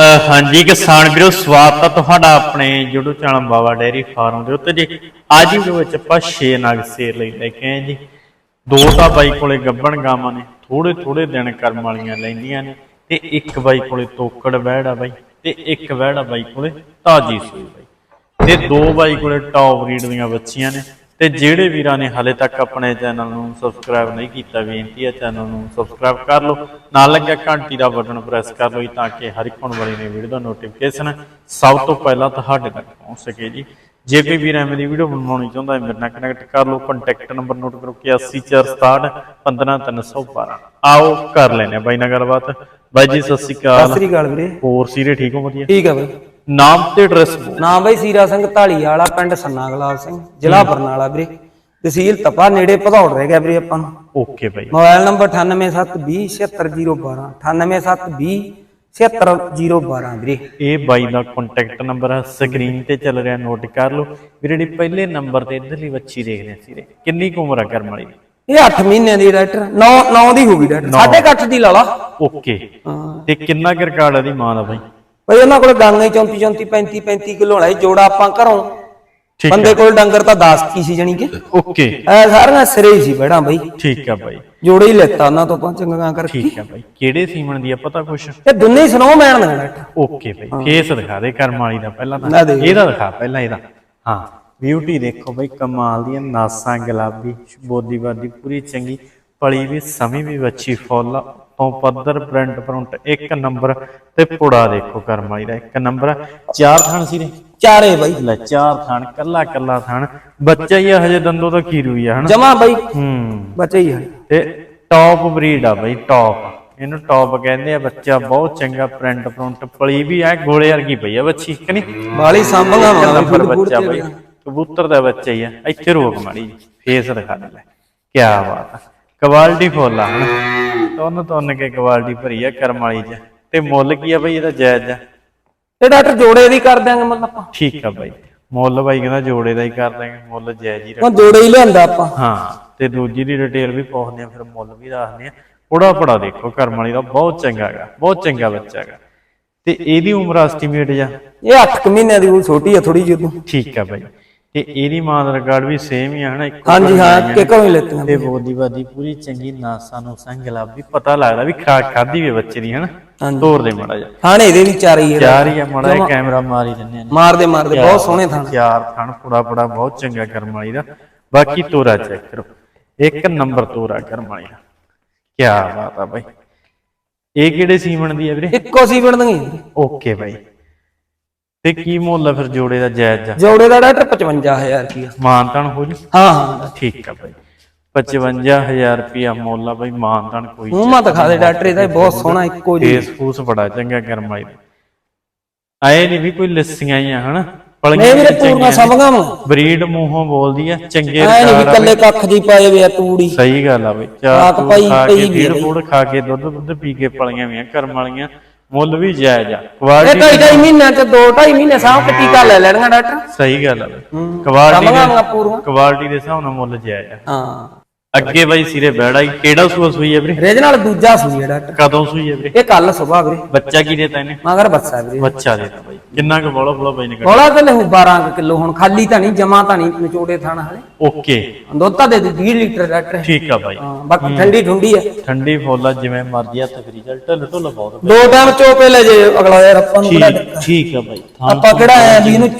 ਹਾਂਜੀ, ਕਿਸਾਨ ਵੀਰੋ, ਸਵਾਗਤ ਹੈ ਤੁਹਾਡਾ ਆਪਣੇ YouTube channel Baba dairy farm ਦੇ ਉੱਤੇ ਜੀ। ਅੱਜ ਦੀ ਵੀਡੀਓ ਵਿੱਚ ਆਪਾਂ 6 ਨਗ ਸੇਰ ਲਈ ਲੈ ਕੇ ਆਏ ਜੀ। ਦੋ ਤਾਂ ਬਾਈ ਕੋਲੇ ਗੱਬਣ ਗਾਵਾਂ ਨੇ ਥੋੜੇ ਥੋੜੇ ਦਿਨ ਕਰਮ ਵਾਲੀਆਂ ਲੈਂਦੀਆਂ ਨੇ, ਤੇ ਇੱਕ ਬਾਈ ਕੋਲੇ ਤੋਕੜ ਵਹਿੜ ਬਾਈ, ਤੇ ਇੱਕ ਵਹਿੜ ਬਾਈ ਕੋਲੇ ਤਾਜੀ ਸੂਈ ਬਾਈ। ਤੇ ਦੋ ਬਾਈ ਕੋਲੇ ਟੌਪ ਰੀਡ ਦੀਆਂ ਬੱਚੀਆਂ ਨੇ ਤੇ ਜਿਹੜੇ ਵੀਰਾਂ ਨੇ ਹਲੇ ਤੱਕ ਆਪਣੇ ਚੈਨਲ ਨੂੰ ਸਬਸਕ੍ਰਾਈਬ ਨਹੀਂ ਕੀਤਾ ਬੇਨਤੀ ਹੈ ਚੈਨਲ ਨੂੰ ਸਬਸਕ੍ਰਾਈਬ ਕਰ ਲਓ। ਨਾਲ ਲੱਗਿਆ ਘੰਟੀ ਦਾ ਬਟਨ ਪ੍ਰੈਸ ਕਰ ਲਓ ਜੀ ਤਾਂ ਕਿ ਹਰ ਇੱਕ ਆਉਣ ਵਾਲੀ ਨਵੀਂ ਵੀਡੀਓ ਦਾ ਨੋਟੀਫਿਕੇਸ਼ਨ ਸਭ ਤੋਂ ਪਹਿਲਾਂ ਤੁਹਾਡੇ ਤੱਕ ਪਹੁੰਚ ਸਕੇ ਜੀ। ਜੇ ਕੋਈ ਵੀਰ ਐਵੇਂ ਦੀ ਵੀਡੀਓ ਬਣਵਾਉਣੀ ਚਾਹੁੰਦਾ ਹੈ ਮੇਰੇ ਨਾਲ ਕਨੈਕਟ ਕਰ ਲਓ। ਕੰਟੈਕਟ ਨੰਬਰ ਨੋਟ ਕਰੋ 8467 15312 ਆਓ ਕਰ ਲੈਨੇ ਬਾਈ ਨਾਲ ਗੱਲਬਾਤ। ਬਾਈ ਜੀ ਸਤਿ ਸ਼੍ਰੀ ਸਤਿ ਅਕਾਲ ਸ੍ਰੀ ਅਕਾਲ ਵੀਰੇ। ਹੋਰ ਸੀਰੇ ਠੀਕ ਹੋ ਵਧੀਆ? ਠੀਕ ਆ ਬਈ। ਨਾਮ ਤੇ ਐਡਰੈਸ ਨਾਮ ਬਈ ਸੀਰਾ ਸਿੰਘ ਢਾਲੀ ਵਾਲਾ ਪਿੰਡ ਸੰਨਾ ਗੁਲਾਬ ਸਿੰਘ ਜ਼ਿਲ੍ਹਾ ਬਰਨਾਲਾ ਵੀਰੇ। ਤਹਿਸੀਲ ਤਪਾ ਨੇੜੇ ਭਦੌੜ ਰਹਿ ਗਿਆ ਵੀਰੇ ਆਪਾਂ ਨੂੰ। ਓਕੇ ਬਾਈ। ਮੋਬਾਈਲ ਨੰਬਰ 9872076012 9872076012 ਵੀਰੇ। ਇਹ ਬਾਈ ਦਾ ਕੰਟੈਕਟ ਨੰਬਰ ਹੈ ਸਕਰੀਨ ਤੇ ਚੱਲ ਰਿਹਾ ਨੋਟ ਕਰ ਲਓ। ਵੀਰੇ ਜਿਹੜੀ ਪਹਿਲੇ ਨੰਬਰ ਤੇ ਇਧਰਲੀ ਬੱਚੀ ਦੇਖ ਰਹੇ ਸੀ ਕਿੰਨੀ ਕੁ ਉਮਰ ਆ ਕਰਮ ਵਾਲੀ? ਇਹ 8 ਮਹੀਨਿਆਂ ਦੀ ਡਾਕਟਰ 9 9 ਦੀ ਹੋ ਗਈ ਡਾਕਟਰ ਸਾਢੇ ਕੁ ਅੱਠ ਦੀ ਲਾ ਲਾ। ਓਕੇ। ਤੇ ਕਿੰਨਾ ਕੁ ਰਿਕਾਰਡ ਆ ਦੀ ਮਾਂ ਦਾ ਬਾਈ? ਬਈ ਉਹਨਾਂ ਕੋਲ ਗਾਂਗੇ 34 34 35 35 ਕਿਲੋ ਸੀ ਜੋੜਾ ਆਪਾਂ ਘਰੋਂ। ਠੀਕ ਬੰਦੇ ਕੋਲ ਡੰਗਰ ਤਾਂ 10 ਕੀ ਸੀ ਜਣੀ ਕਿ। ਓਕੇ। ਐ ਸਾਰੀਆਂ ਸਿਰੇ ਹੀ ਸੀ ਬੈੜਾ ਬਈ। ਠੀਕ ਆ ਬਾਈ। ਜੋੜੇ ਹੀ ਲੈਤਾ ਉਹਨਾਂ ਤੋਂ ਆਪਾਂ ਚੰਗਾ ਕਰਕੇ। ਠੀਕ ਆ ਬਾਈ। ਕਿਹੜੇ ਸੀਮਨ ਦੀ ਆ ਪਤਾ ਕੁਛ? ਇਹ ਦੁੰਨੇ ਹੀ ਸੁਣੋ ਮੈਣ ਦੇ ਓਕੇ ਬਾਈ। ਫੇਸ ਦਿਖਾ ਦੇ ਕਰਮ ਵਾਲੀ ਦਾ ਪਹਿਲਾਂ ਤਾਂ। ਇਹਦਾ ਦਿਖਾ ਪਹਿਲਾਂ ਇਹਦਾ। ਹਾਂ। ਬਿਊਟੀ ਦੇਖੋ ਬਾਈ ਕਮਾਲ ਦੀਆਂ ਨਾਸਾਂ ਗੁਲਾਬੀ ਬੋਦੀ ਬਾਦੀ ਪੂਰੀ ਚੰਗੀ। ਪਲੀ ਵੀ ਸਮੀ ਵੀ ਵੱਛੀ ਫੁੱਲ। ਤੋਂ ਪੱਧਰ ਪ੍ਰਿੰਟ ਪ੍ਰਿੰਟ ਇੱਕ ਨੰਬਰ ਤੇ ਪੁੜਾ ਦੇਖੋ ਕਰਮ ਵਾਲੀ ਦਾ ਇੱਕ ਨੰਬਰ ਆ। ਚਾਰ ਥਣ ਸੀ ਨੇ। ਚਾਰੇ ਬਈ। ਲੈ ਚਾਰ ਥਣ ਕੱਲਾ ਕੱਲਾ ਥਣ। ਬੱਚਾ ਹੀ ਆ ਹਜੇ ਦੰਦੋਂ ਤਾਂ ਖੀਰੂ ਹੀ ਆ ਹਨਾ? ਜਮਾ ਬਈ। ਹੂੰ। ਬਚੇ ਹੀ ਹਨ ਤੇ ਟੌਪ ਬਰੀਡ ਆ ਬਈ ਟੌਪ ਇਹਨੂੰ ਟੌਪ ਕਹਿੰਦੇ ਆ ਬੱਚਾ ਬਹੁਤ ਚੰਗਾ ਪ੍ਰਿੰਟ ਪ੍ਰਿੰਟ ਪਲੀ ਵੀ ਐ ਗੋਲੇ ਵਰਗੀ ਪਈ ਆ ਬੱਚੀ ਕਿ ਨਹੀਂ? ਬਾਲੀ ਮੈਂ ਨੰਬਰ ਬੱਚਾ ਬਈ। ਕਬੂਤਰ ਦਾ ਬੱਚਾ ਹੀ ਆ। ਇੱਥੇ ਰੋਕ ਮਾੜੀ ਫੇਸ ਦਿਖਾ ਦੇ ਲੈ। ਕੀ ਬਾਤ ਆ। ਕੁਆਲਿਟੀ ਫੁੱਲ ਆ ਤੁੰਨ ਤੁੰਨ ਕੇ ਕੁਆਲਿਟੀ ਭਰੀ ਆ ਕਰਮ ਵਾਲੀ ਚ। ਤੇ ਮੁੱਲ ਕੀ ਆ ਬਈ ਇਹਦਾ ਜਾਇਜ਼ ਆ? ਇਹ ਡਾਕਟਰ ਜੋੜੇ ਦੀ ਕਰ ਦਿਆਂਗੇ ਮਤਲਬ ਆਪਾਂ। ਠੀਕ ਆ ਬਾਈ। ਮੁੱਲ ਬਾਈ ਕਹਿੰਦਾ ਜੋੜੇ ਦਾ ਹੀ ਕਰ ਦਾਂਗੇ ਮੁੱਲ ਜਾਇਜ਼ ਹੀ ਰੱਖ ਹੁਣ ਜੋੜੇ ਹੀ ਲਿਆਂਦਾ ਆਪਾਂ। ਹਾਂ ਤੇ ਦੂਜੀ ਦੀ ਡਿਟੇਲ ਵੀ ਪਾਉਂਦੇ ਆ ਫਿਰ ਮੁੱਲ ਵੀ ਦੱਸਦੇ ਆ। ਪੜਾ ਪੜਾ ਦੇਖੋ ਕਰਮ ਵਾਲੀ ਦਾ ਬਹੁਤ ਚੰਗਾ ਹੈਗਾ ਬਹੁਤ ਚੰਗਾ ਬੱਚਾ ਹੈਗਾ। ਤੇ ਇਹਦੀ ਉਮਰ ਐਸਟੀਮੇਟ ਜਾ? ਇਹ 8 ਮਹੀਨਿਆਂ ਦੀ ਉਹ ਛੋਟੀ ਆ ਥੋੜੀ ਜਿਹੀ ਉਦੋਂ। ਠੀਕ ਆ ਬਾਈ। ਤੇ ਇਹਦੀ ਮਾਂ ਦਾ ਰਿਕਾਰਡ ਵੀ ਸੇਮ ਹੀ ਆ ਹਨਾ ਇੱਕੋ ਹਾਂਜੀ ਹਾਂ ਕਿ ਘਰੋਂ ਹੀ ਲੈਤੀਆਂ ਤੇ ਬੋਦੀ ਬਾਦੀ ਪੂਰੀ ਚੰਗੀ ਨਾਸਾਂ ਨੂੰ ਸੰਗਲਾਬ ਵੀ ਪਤਾ ਲੱਗਦਾ ਵੀ ਖਰਾਕ ਖਾਦੀ ਵੀ ਬੱਚੇ ਦੀ ਹਨਾ। ਤੋਰ ਦੇ ਮੜਾ ਜਾ ਥਾਣੇ ਇਹਦੇ ਵੀ ਚਾਰ ਹੀ ਚਾਰ ਹੀ ਆ ਮੜਾ ਜਿਹਾ ਕੈਮਰਾ ਮਾਰੀ ਆ ਮਾਰਦੇ ਮਾਰਦੇ ਬਹੁਤ ਸੋਹਣੇ ਥਾਣ। ਚਾਰ ਥਣ ਪੁੜਾ ਪੁੜਾ ਬਹੁਤ ਚੰਗਾ ਕਰਮ ਵਾਲੀ ਦਾ। ਬਾਕੀ ਤੋਰਾ ਚੈੱਕ ਕਰੋ। ਇੱਕ ਨੰਬਰ ਤੋਰਾ ਕਰਮ ਵਾਲੀ ਦਾ। ਕੀ ਬਾਤ ਆ ਬਾਈ। ਇਹ ਕਿਹੜੇ ਸੀਮਨ ਦੀ ਆ ਵੀਰੇ? ਇੱਕੋ ਸੀ ਬਣਦੀਆਂ ਓਕੇ ਬਾਈ। ਤੇ ਕੀ ਮੁੱਲ ਆ ਫਿਰ ਜੋੜੇ ਦਾ ਜਾਇਜ਼ ਆ? ਜੋੜੇ ਦਾ ਡਾਕਟਰ 55000 ਰੁਪਿਆ ਮਾਨਤਾਨ ਹੋ ਜੂ? ਹਾਂ ਹਾਂ। ਠੀਕ ਆ ਬਾਈ। 55000 ਰੁਪਿਆ ਮੁੱਲ ਆ ਬਾਈ ਮਾਨਤਾਨ ਕੋਈ ਮੂੰਹ ਮਾ ਦਿਖਾ ਦੇ ਡਾਕਟਰ ਇਹਦਾ ਇਹ ਬਹੁਤ ਸੋਹਣਾ ਇੱਕੋ ਜੀ ਫੇਸ ਫੂਸ ਬੜਾ ਚੰਗਾ ਦਾ ਆਏ ਨਹੀਂ ਵੀ ਕੋਈ ਲੱਸੀਆਂ ਹੀ ਆ ਹਨਾ? ਨਹੀਂ ਪਲੀਆਂ ਵੀਰੇ ਪੂਰਨਾ ਵਾ ਬਰੀਡ ਮੂੰਹੋਂ ਬੋਲਦੀ ਆ ਚੰਗੇ ਐ ਨਹੀਂ ਕੱਲੇ ਕੱਖ ਦੀ ਪਾਏ ਵੇ ਆ ਤੂੜੀ। ਸਹੀ ਗੱਲ ਆ ਬਈ ਚਾਰ ਪਈ- ਖਾ ਪਈ ਕੇ ਵੀ ਆ ਫੀਡ ਬਈ। ਫੂਡ ਖਾ ਕੇ ਦੁੱਧ ਦੁੱਧ ਪੀ ਕੇ ਪਲੀਆਂ ਵੀਆਂ ਕਰਮ ਵਾਲੀਆਂ। ਮੁੱਲ ਵੀ ਜਾਇਜ਼ ਆ। ਇਹ ਕੁਆਲਿਟੀ ਢਾਈ ਢਾਈ ਮਹੀਨਿਆਂ ਚ ਦੋ ਢਾਈ ਮਹੀਨੇ ਸਾਹ ਕੇ ਟੀਕਾ ਲੈ ਲੈਣਗਾ ਡਾਕਟਰ। ਸਹੀ ਗੱਲ ਆ। ਬਈ ਦੇ ਕੁਆਲਿਟੀ ਦੇ ਹਿਸਾਬ ਨਾਲ ਮੁੱਲ ਜਾਇਜ਼ ਆ। ਹਾਂ। ਅੱਗੇ ਬਾਈ ਸਿਰੇ ਬੈੜਾ ਹੀ ਕਿਹੜਾ ਸੂਆ ਸੂਈ ਹੈ ਵੀਰੇ? ਰੇਜ ਨਾਲ ਦੂਜਾ ਸੂਈ ਹੈ ਡਾਕਟਰ। ਕਦੋਂ ਸੂਈ ਹੈ ਵੀਰੇ? ਇਹ ਕੱਲ ਸੁਭਾ ਵੀਰੇ। ਬੱਚਾ ਕੀ ਦੇਤਾ ਇਹਨੇ? ਮਗਰ ਬੱਸਾ ਵੀਰੇ। ਬੱਚਾ ਦੇਤਾ ਬਾਈ। ਕਿੰਨਾ ਕੁ ਬੋਲਾ ਬੋਲਾ ਬਾਈ ਨੇ ਕੱਢਿਆ? ਬੋਲਾ ਤੇ ਲਹੂ 12 ਕਿਲੋ ਹੁਣ ਖਾਲੀ ਤਾਂ ਨਹੀਂ ਜਮਾ ਤਾਂ ਨਹੀਂ ਨਿਚੋੜੇ ਥਾਣਾ ਹਲੇ। ਓਕੇ। ਦੁੱਧ ਤਾਂ ਦੇ ਦੇ 20 ਲੀਟਰ ਡਾਕਟਰ। ਠੀਕ ਆ ਬਾਈ। ਹਾਂ ਬਾਕੀ ਠੰਡੀ ਠੁੰਡੀ ਹੈ ਠੰਡੀ ਫੋਲਾ ਜਿਵੇਂ ਮਰਜ਼ੀ ਹੱਥ ਫਰੀ ਚੱਲ ਢਿੱਲ ਢੁੱਲ ਬਹੁਤ ਦੋ ਟਾਈਮ ਚੋਪੇ ਲੈ ਜੇ ਅਗਲਾ ਯਾਰ ਆਪਾਂ ਨੂੰ ਠੀਕ ਠੀਕ ਆ ਬਾਈ। ਆਪਾਂ ਕਿਹੜਾ ਆਇਆ ਵੀ ਇਹਨੂੰ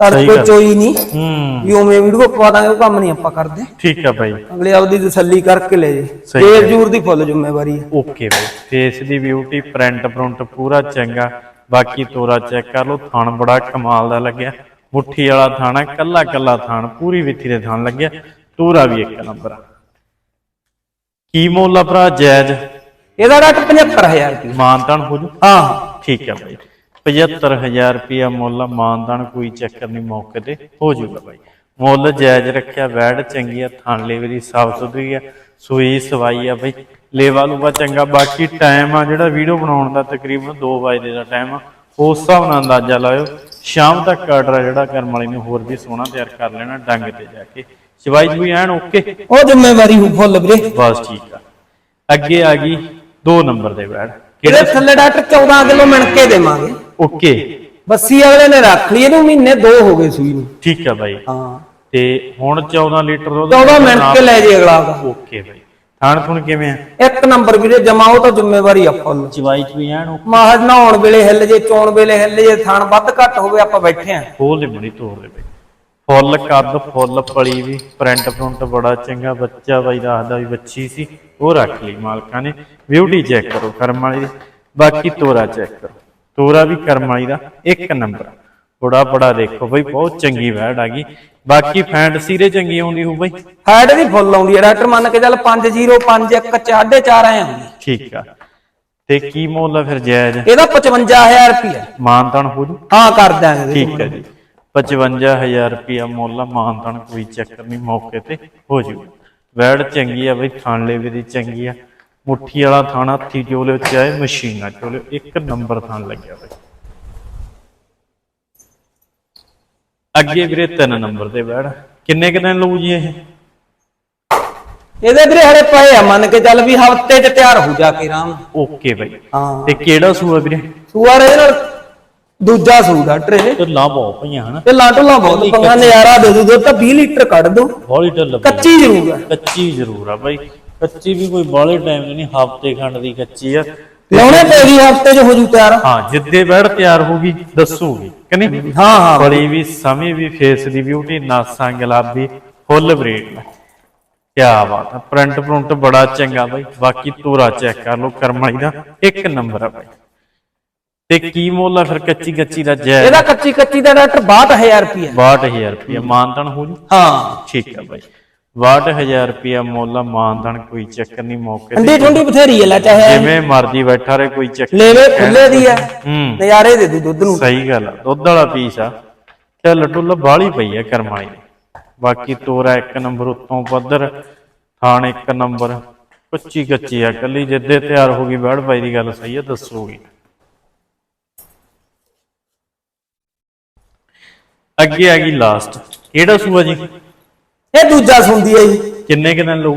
ਤੜਕੇ ਚੋਈ ਨਹੀਂ। ਹੂੰ। ਵੀ ਉਵੇਂ ਵੀਡੀਓ ਪਵਾ ਦਾਂਗੇ ਉਹ ਕੰਮ ਨਹੀਂ ਆਪਾਂ ਕਰਦੇ। ਠੀਕ ਆ ਬਾਈ। ਅਗਲੇ ਆਪਦੀ ਤਸੱਲੀ ਕਰਕੇ ਲੈ ਜੇ। ਸਹੀ ਜੇਰ ਜੂਰ ਦੀ ਫੁੱਲ ਜ਼ਿੰਮੇਵਾਰੀ ਹੈ ਓਕੇ ਬਾਈ। ਫੇਸ ਦੀ ਬਿਊਟੀ ਪ੍ਰਿੰਟ ਪ੍ਰਿੰਟ ਪੂਰਾ ਚੰਗਾ। ਬਾਕੀ ਤੋਰਾ ਚੈੱਕ ਕਰ ਲਓ ਥਣ ਬੜਾ ਕਮਾਲ ਦਾ ਲੱਗਿਆ। ਮੁੱਠੀ ਵਾਲਾ ਥਾਣਾ ਕੱਲਾ ਕੱਲਾ ਥਣ ਪੂਰੀ ਵਿੱਥੀ ਦੇ ਥਣ ਲੱਗਿਆ। ਤੋਰਾ ਵੀ ਇੱਕ ਨੰਬਰ ਆ। ਕੀ ਮੁੱਲ ਆ ਭਰਾ ਜਾਇਜ਼ ਇਹਦਾ ਡਾਕਟਰ 75000 ਰੁਪਏ। ਮਾਨਤਾਨ ਹੋ ਜੂ? ਹਾਂ ਠੀਕ ਆ ਬਾਈ। 75000 ਰੁਪਿਆ ਮੁੱਲ ਆ, ਮਾਨਤਾਨ ਕੋਈ ਚੱਕਰ ਨਹੀਂ ਮੌਕੇ ਤੇ ਹੋ ਜਾਊਗਾ ਬਾਈ। ਮੁੱਲ ਜਾਇਜ਼ ਰੱਖਿਆ ਵੈੜ ਚੰਗੀ ਆ ਥਣ ਲੇਵਰੀ ਸਾਫ਼ ਸੁਥਰੀ ਆ ਸੂਈ ਸਵਾਈ ਆ ਬਾਈ। ਲੇਵਾ ਲੂਵਾ ਚੰਗਾ ਬਾਕੀ ਟਾਈਮ ਆ ਜਿਹੜਾ ਵੀਡੀਓ ਬਣਾਉਣ ਦਾ ਤਕਰੀਬਨ 2 ਵਜੇ ਦਾ ਟਾਈਮ ਆ ਉਸ ਹਿਸਾਬ ਨਾਲ ਅੰਦਾਜ਼ਾ ਲਾਇਓ। ਸ਼ਾਮ ਤੱਕ ਆਰਡਰ ਜਿਹੜਾ ਕਰਨ ਵਾਲੀ ਨੇ ਹੋਰ ਵੀ ਸੋਹਣਾ ਤਿਆਰ ਕਰ ਲੈਣਾ ਡੰਗ ਤੇ ਜਾ ਕੇ। ਸਵਾਈ ਵੀ ਐਨ ਓਕੇ ਉਹ ਜ਼ਿੰਮੇਵਾਰੀ ਹੋ ਫੁੱਲ ਵੀਰੇ। ਬਸ ਠੀਕ ਆ। ਅੱਗੇ ਆ ਗਈ 2 ਨੰਬਰ ਦੇ ਬੈੜ ਇਹਦੇ ਥੱਲੇ ਡਾਕਟਰ 14 ਕਿਲੋ ਮਿਣ ਕੇ ਦੇਵਾਂਗੇ। ਓਕੇ। ਬੱਸੀ ਅਗਲੇ ਨੇ ਰੱਖ ਲਈ ਇਹਨੂੰ ਮਹੀਨੇ ਦੋ ਹੋ ਗਏ ਸੂਈ ਨੂੰ। ਠੀਕ ਆ ਬਾਈ। ਹਾਂ। ਤੇ ਹੁਣ 14 ਲੀਟਰ ਦੁੱਧ 14 ਮਿੰਟ ਕੇ ਲੈ ਜੇ ਅਗਲਾ ਦਾ। ਓਕੇ ਬਾਈ। ਥਾਣ ਥੁਣ ਕਿਵੇਂ ਆ? ਇੱਕ ਨੰਬਰ ਵੀਰੇ ਜਮਾਓ ਤਾਂ ਜ਼ਿੰਮੇਵਾਰੀ ਆਪਾਂ ਨੂੰ। ਚਵਾਈ ਚ ਵੀ ਐਨ ਮਾਹਜ ਨਹਾਉਣ ਵੇਲੇ ਹਿੱਲ ਜੇ ਚੋਣ ਵੇਲੇ ਹਿੱਲ ਜੇ ਥਾਣ ਵੱਧ ਘੱਟ ਹੋਵੇ ਆਪਾਂ ਬੈਠੇ ਆਂ। ਖੋਲ ਦੇ ਬੜੀ ਤੋੜ ਦੇ ਬਾਈ। ਫੁੱਲ ਕੱਦ ਫੁੱਲ ਪਲੀ ਵੀ ਪ੍ਰਿੰਟ ਪ੍ਰਿੰਟ ਬੜਾ ਚੰਗਾ ਬੱਚਾ ਬਾਈ ਦੱਸਦਾ ਵੀ ਬੱਚੀ ਸੀ ਉਹ ਰੱਖ ਲਈ ਮਾਲਕਾਂ ਨੇ। ਬਿਊਟੀ ਚੈੱਕ ਕਰੋ ਕਰਮ ਵਾਲੀ। ਬਾਕੀ ਤੋਰਾ ਚੈੱਕ ਕਰੋ। ਤੋਰਾ ਵੀ ਕਰਮ ਵਾਲੀ ਦਾ ਇੱਕ ਨੰਬਰ। ਬੜਾ ਬੜਾ ਦੇਖੋ ਬਈ ਬਹੁਤ ਚੰਗੀ ਵੈੜ ਆ ਗਈ। ਬਾਕੀ ਫੈਂਟਸੀ ਦੇ ਚੰਗੀ ਆਉਂਦੀ ਹੋ ਬਈ। ਹਾਈਟ ਦੀ ਫੁੱਲ ਆਉਂਦੀ ਹੈ ਡਾਕਟਰ ਮੰਨ ਕੇ ਚੱਲ 5 0 5 1 4 4 ਆਏ ਆਉਂਦੀ ਠੀਕ ਆ। ਤੇ ਕੀ ਮੁੱਲ ਆ ਫਿਰ ਜਾਇਜ਼? ਇਹਦਾ 55000 ਰੁਪਏ ਮਾਨਤਨ ਹੋ ਜੂ? ਹਾਂ ਕਰ ਦਾਂਗੇ। ਠੀਕ ਹੈ ਜੀ। 55000 ਰੁਪਿਆ ਮੁੱਲ ਆ, ਮਾਨਤਨ ਕੋਈ ਚੱਕਰ ਨਹੀਂ ਮੌਕੇ ਤੇ ਹੋ ਜੂ। ਵੈੜ ਚੰਗੀ ਆ ਬਈ ਥਾਣ ਲੇਵੇ ਦੀ ਚੰਗੀ ਆ। ਮੁੱਠੀ ਵਾਲਾ ਥਾਣਾ ਹੱਥੀ ਚੋਲੇ ਵਿੱਚ ਆਏ ਮਸ਼ੀਨਾਂ ਚੋਲੇ ਇੱਕ ਨੰਬਰ ਥਾਣ ਲੱਗਿਆ ਬਈ ਅੱਗੇ ਵੀਰੇ ਤਿੰਨ ਨੰਬਰ ਤੇ ਵੈੜ ਕਿੰਨੇ ਕੁ ਦਿਨ ਲਊ ਜੀ ਇਹ? ਇਹਦੇ ਵੀਰੇ ਹਲੇ ਪਏ ਆ ਮੰਨ ਕੇ ਚੱਲ ਵੀ ਹਫ਼ਤੇ 'ਚ ਤਿਆਰ ਹੋ ਜਾ ਕੇ ਆਰਾਮ। ਓਕੇ ਬਈ। ਹਾਂ। ਤੇ ਕਿਹੜਾ ਸੂਆ ਵੀਰੇ? ਸੂਆ ਇਹਦੇ ਨਾਲ ਦੂਜਾ ਸੂ ਡਾਕਟਰ ਇਹ ਤੇ ਲਾ ਬਹੁਤ ਪਈਆਂ ਹਨਾ। ਤੇ ਲਾਟੋਲਾ ਬਹੁਤ ਪੰਗਾ ਨਜ਼ਾਰਾ ਦੇ ਦੂ ਦੁੱਧ ਤਾਂ 20 ਲੀਟਰ ਕੱਢ ਦੋ ਹੌਲੀ ਢਿੱਲ ਪਈ। ਕੱਚੀ ਜ਼ਰੂਰ ਹੈ ਕੱਚੀ ਜ਼ਰੂਰ ਆ ਬਾਈ। ਕੱਚੀ ਵੀ ਕੋਈ ਬਾਲੇ ਟਾਈਮ ਦੀ ਨਹੀਂ ਹਫ਼ਤੇ ਖੰਡ ਦੀ ਕੱਚੀ ਆ। ਲਾਉਣੇ ਪੈਗੀ ਹਫ਼ਤੇ 'ਚ ਹੋ ਜੂ ਤਿਆਰ। ਹਾਂ ਜਿੱਦੇ ਬੈੜ ਤਿਆਰ ਹੋਗੀ ਦੱਸੂਗੀ ਕਿ ਨਹੀਂ? ਹਾਂ ਹਾਂ ਬੜੀ ਵੀ ਸਮੇਂ ਵੀ ਫੇਸ ਦੀ ਬਿਊਟੀ ਨਾਸਾਂ ਗੁਲਾਬੀ ਫੁੱਲ ਬਰੀਡ ਕੀ ਬਾਤ ਹੈ ਪ੍ਰਿੰਟ ਪ੍ਰਿੰਟ ਬੜਾ ਚੰਗਾ ਬਾਈ। ਬਾਕੀ ਤੋਰਾ ਚੈੱਕ ਕਰ ਲਓ ਕਰਮਾਈ ਦਾ ਇੱਕ ਨੰਬਰ ਆ ਬਾਈ। ਤੇ ਕੀ ਮੁੱਲ ਆ ਫਿਰ ਕੱਚੀ ਕੱਚੀ ਦਾ ਜੈ? ਇਹਦਾ ਕੱਚੀ ਕੱਚੀ ਦਾ ਡਾਕਟਰ 62000 ਰੁਪਏ 62000 ਰੁਪਇਆ ਮਾਨਤਨ ਹੋ ਜੂ? ਹਾਂ। ਠੀਕ ਆ ਬਾਈ। 62000 ਰੁਪਇਆ ਮੁੱਲ ਆ ਮਾਨਤਨ ਕੋਈ ਚੱਕਰ ਨਹੀਂ ਮੌਕੇ ਤੇ ਠੰਡੀ ਠੰਡੀ ਬਥੇਰੀ ਹੈ ਲੈ ਚਾਹੇ ਜਿਵੇਂ ਮਰਜ਼ੀ ਬੈਠਾ ਰਹੇ ਕੋਈ ਚੱਕਰ ਲੈਵੇ ਖੁੱਲੇ ਦੀ ਹੂੰ। ਨਜ਼ਾਰੇ ਦੇ ਦੂ ਦੁੱਧ ਨੂੰ। ਸਹੀ ਗੱਲ ਆ ਦੁੱਧ ਵਾਲਾ ਪੀਸ ਆ। ਚੱਲ ਟੁੱਲ ਬਾਲੀ ਪਈ ਆ ਕਰਮਾਈ ਬਾਕੀ ਤੋਰਾ ਇੱਕ ਨੰਬਰ ਉੱਤੋਂ ਪੱਧਰ ਥਾਣ ਇੱਕ ਨੰਬਰ। ਕੱਚੀ ਕੱਚੀ ਆ ਕੱਲੀ ਜਿੱਦੇ ਤਿਆਰ ਹੋ ਗਈ ਬੈੜ ਪਾਈ ਦੀ ਗੱਲ ਸਹੀ ਆ ਦੱਸੋਗੀ ਅੱਗੇ ਆ ਗਈ ਲਾਸਟ ਕਿਹੜਾ ਸੂਆ ਜੀ? ਇਹ ਦੂਜਾ ਸੁਣਦੀ ਹੈ ਜੀ। ਕਿੰਨੇ ਕੁ ਦਿਨ ਲਊ?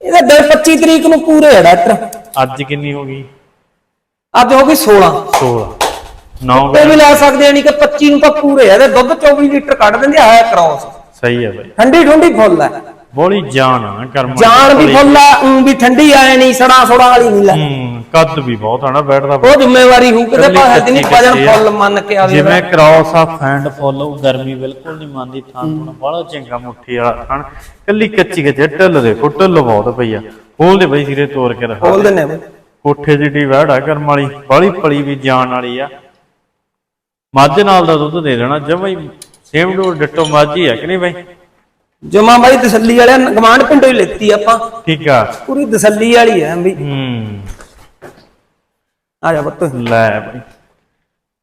ਇਹਦਾ ਦਿਨ 25 ਤਰੀਕ ਨੂੰ ਪੂਰੇ ਹੈ ਡਾਕਟਰ ਅੱਜ ਕਿੰਨੀ ਹੋ ਗਈ? ਅੱਜ ਹੋ ਗਈ 16 16 9 ਤੇ ਵੀ ਲੈ ਸਕਦੇ ਆ ਨਹੀਂ ਕਿ 25 ਨੂੰ ਤਾਂ ਪੂਰੇ ਹੈ ਤੇ ਦੁੱਧ 24 ਲੀਟਰ ਕੱਢ ਦਿੰਦੇ ਆ ਕ੍ਰਾਸ ਸਹੀ ਆ ਬਾਈ। ਠੰਡੀ ਠੰਡੀ ਫੁੱਲ ਹੈ। ਬੋਲੀ ਜਾਨ ਆ ਕਰਮਾਂ ਦੀ ਜਾਨ ਵੀ। ਫੁੱਲ ਆ ਊਂ ਵੀ ਠੰਡੀ ਆਏ ਨਹੀਂ ਸੜਾ ਸੜਾ ਵਾਲੀ ਨਹੀਂ ਲੈ। ਹੂੰ ਕੱਦ ਵੀ ਬਹੁਤ ਆ ਨਾ ਬੈਠਦਾ ਉਹ ਜ਼ਿੰਮੇਵਾਰੀ ਹੂ ਕਿਤੇ ਕੱਲੀ ਭਾਵੇਂ ਨਹੀਂ ਵਜਨ। ਫੁੱਲ ਮੰਨ ਕੇ ਆਵੇ ਜਿਵੇਂ ਕ੍ਰਾਸ ਆ ਫੈਂਡ ਫੁੱਲ ਉਹ ਗਰਮੀ ਬਿਲਕੁਲ ਨਹੀਂ ਮੰਨਦੀ ਥਾਂ ਤੋਂ ਬੜਾ ਚੰਗਾ ਮੁੱਠੀ ਵਾਲਾ ਥਣ ਕੱਲੀ ਕੱਚੀ ਕੱਚੀ ਢਿੱਲ ਦੇ ਢਿੱਲ ਬਹੁਤ ਪਈ ਆ। ਖੋਲ ਦੇ ਬਈ ਸਿਰੇ ਤੋੜ ਕੇ ਰਖਾ ਬੋਲ ਦਿੰਨੇ। ਕੋਠੇ ਜਿੱਡੀ ਵਹਿੜਾ ਕਰਮ ਵਾਲੀ ਬਾਲੀ ਪਲੀ ਵੀ ਜਾਣ ਵਾਲੀ ਆ। ਮੱਝ ਨਾਲ ਦਾ ਦੁੱਧ ਦੇ ਦੇਣਾ ਜਮਾਂ ਹੀ ਸੇਮ ਡੋਰ ਡਿੱਟੋ ਮੱਝ ਆ ਕਿ ਨਹੀਂ ਬਈ? ਜਮਾ ਬਾਈ ਤਸੱਲੀ ਵਾਲਿਆਂ ਗਵਾਂਡ ਪਿੰਡੋਂ ਹੀ ਲੈਤੀ ਆਪਾਂ। ਠੀਕ ਆ। ਪੂਰੀ ਤਸੱਲੀ ਵਾਲੀ ਹੈ ਵੀ। ਹੂੰ। ਆ ਜਾ ਪੁੱਤ। ਲੈ ਬਈ।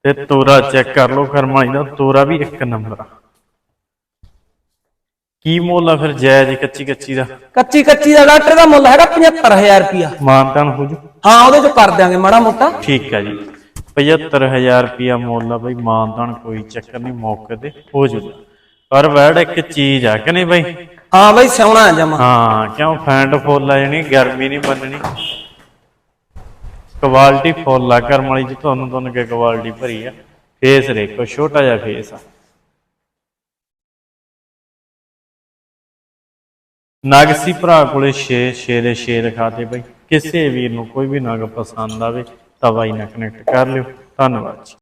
ਤੇ ਤੋਰਾ ਚੈੱਕ ਕਰ ਲਓ ਕਰਮਾਈ ਦਾ ਤੋਰਾ ਵੀ ਇੱਕ ਨੰਬਰ ਆ। ਕੀ ਮੁੱਲ ਆ ਫਿਰ ਜਾਇਜ਼ ਕੱਚੀ ਕੱਚੀ ਦਾ? ਕੱਚੀ ਕੱਚੀ ਦਾ ਡਾਕਟਰ ਦਾ ਮੁੱਲ ਹੈਗਾ 75000 ਰੁਪਿਆ ਮਾਨਤਾਨ ਹੋ ਜੂ। ਹਾਂ ਉਹਦੇ ਚ ਕਰ ਦਿਆਂਗੇ ਮਾੜਾ ਮੋਟਾ। ਠੀਕ ਆ ਜੀ। 75000 ਰੁਪਿਆ ਮੁੱਲ ਆ ਬਈ ਮਾਨਤਾਨ ਕੋਈ ਚੱਕਰ ਨਹੀਂ ਮੌਕੇ ਤੇ ਹੋ ਜੂ। ਪਰ ਵੈੜ ਇੱਕ ਚੀਜ਼ ਆ ਕਿ ਨਹੀਂ ਬਈ? ਹਾਂ ਬਈ ਸੋਹਣਾ ਜਮਾ। ਹਾਂ ਕਿਉਂ ਫੈਂਡ ਫੁੱਲ ਆ ਜਾਣੀ ਗਰਮੀ ਨਹੀਂ ਮੰਨਣੀ। ਕੁਆਲਿਟੀ ਫੁੱਲ ਆ ਕਰਮ ਵਾਲੀ ਚ ਤੁਹਾਨੂੰ ਤੁਹਾਨੂੰ ਕਿ ਕੁਆਲਿਟੀ ਭਰੀ ਆ। ਫੇਸ ਦੇਖੋ ਛੋਟਾ ਜਿਹਾ ਫੇਸ ਆ। ਨਗਸੀ ਭਰਾ ਕੋਲੇ 6 6 ਦੇ 6 ਦਿਖਾਤੇ ਬਈ। ਕਿਸੇ ਵੀਰ ਨੂੰ ਕੋਈ ਵੀ ਨਗ ਪਸੰਦ ਆਵੇ ਤਾਂ ਬਾਈ ਨਾਲ ਕਨੈਕਟ ਕਰ ਲਿਓ। ਧੰਨਵਾਦ ਜੀ।